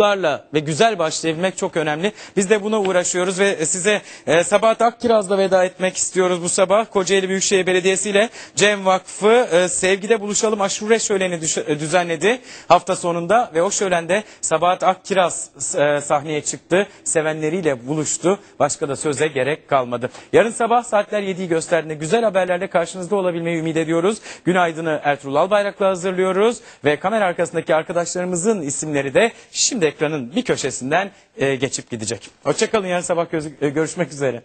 larla ve güzel başlayabilmek çok önemli. Biz de buna uğraşıyoruz ve size e, Sabahat Akkiraz'la veda etmek istiyoruz bu sabah. Kocaeli Büyükşehir Belediyesi ile Cem Vakfı e, Sevgide Buluşalım Aşure Şöleni e, düzenledi hafta sonunda ve o şölende Sabahat Akkiraz e, sahneye çıktı. Sevenleriyle buluştu. Başka da söze gerek kalmadı. Yarın sabah saatler 7'yi gösterdiğinde güzel haberlerle karşınızda olabilmeyi ümit ediyoruz. Günaydın'ı Ertuğrul Albayrak'la hazırlıyoruz ve kamera arkasındaki arkadaşlarımızın isimleri de şimdi ekranın bir köşesinden e, geçip gidecek. Hoşçakalın yarın sabah e, görüşmek üzere.